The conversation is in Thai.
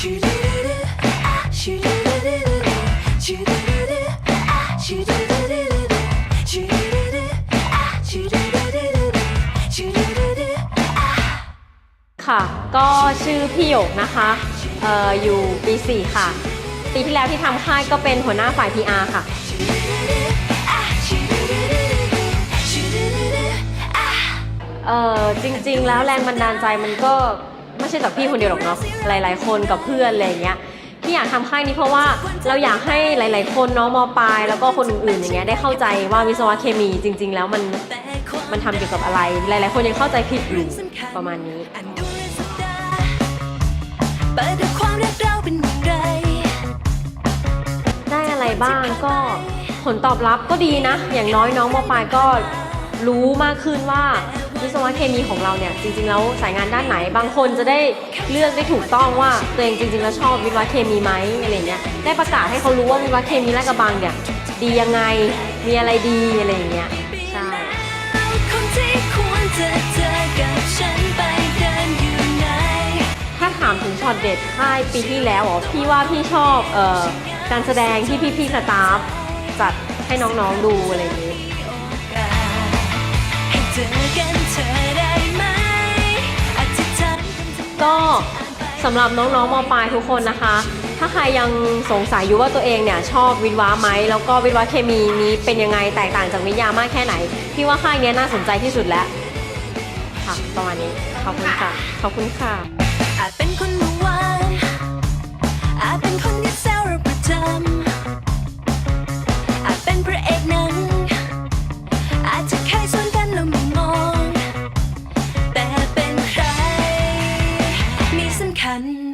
ค่ะก็ชื่อพี่หยกนะคะเอออยู่ปี 4 ค่ะ ปีที่แล้วที่ทำค่ายก็เป็นหัวหน้าฝ่าย PR ค่ะ เออจริงๆแล้วแรงบันดาลใจมันก็ ไม่ใช่จากพี่คนเดียวหรอกเนาะหลาย ๆ คนกับเพื่อนอะไรอย่างเงี้ยที่อยากทำค่ายนี้เพราะว่าเราอยากให้หลาย ๆ คนเน้องมปลายแล้วก็คนอื่นๆอย่างเงี้ยได้เข้าใจว่าวิศวะเคมีจริง ๆ แล้วมันมันทำเกี่ยวกับอะไร หลาย ๆ คนยังเข้าใจผิดอยู่ประมาณนี้เปิดดูความรักเราเป็นอย่างไรได้อะไรบ้างก็ผลตอบรับก็ดีนะ อย่างน้อยน้องมปลายก็รู้มากขึ้นว่า วิศวะเคมีของเราเนี่ยจริงๆแล้วสายงานด้านไหน บางคนจะได้เลือกได้ถูกต้องว่าตัวเองจริงๆแล้วชอบวิศวะเคมีไหมอะไรเงี้ยได้ประกาศให้เขารู้ว่าวิศวะเคมีแลาดกระบังเนี่ยดียังไงมีอะไรดีอะไรอย่างเงี้ยใช่ถ้าถามถึงช็อตเด็ดค่ายปีที่แล้วอ๋อพี่ว่าพี่ชอบเอ่อการแสดงที่พี่ๆสตาฟจัดให้น้องๆดูอะไรอย่างงี้ใสำหรับน้องๆมปลายทุกคนนะคะ ถ้าใครยังสงสัยอยู่ว่าตัวเองเนี่ยชอบวิทย์วะไหมแล้วก็วิทย์วะเคมีนี้เป็นยังไงแตกต่างจากวิทยามากแค่ไหนพี่ว่าค่ายนี้น่าสนใจที่สุดแล้วค่ะประมาณนี้ขอบคุณค่ะขอบคุณค่ะอาจเป็นคนมั and